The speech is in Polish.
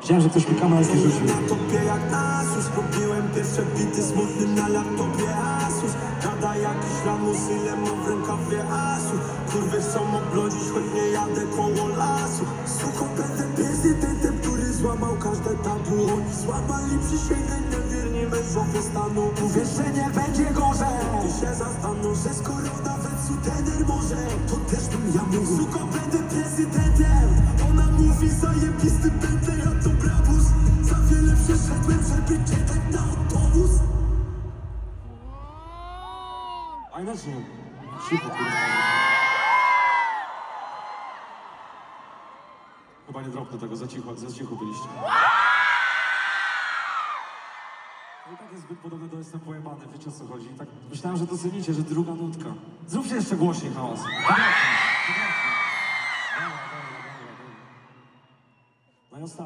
Widziałem, że ktoś mi kamerę rzucił. Na topie jak Asus Robiłem pierwsze bity smutny na laptopie Asus. Gada jakiś lamus, ile mam w rękawie Asus. Kurwy chcą oblodzić, choć nie jadę koło lasu. Suką będę prezydentem, który złamał każde tabu. Oni złamali przysięgę, niewierni mężowie stanu Mówię, że nie będzie gorzej. I się zastanów, że skoro nawet sutener może To też bym ja mógł. Suką będę prezydentem. Ona mówi zajebisty będę, Wyszedłem, żeby czekać na autobus A inaczej, szybko Chyba nie dropnę tego, za cicho, za cicho byliście i tak jest zbyt podobne do Jestem pojebany, wiecie o co chodzi. Tak, myślałem, że docenicie, że druga nutka. Zróbcie jeszcze głośniej hałas. No i ostatni.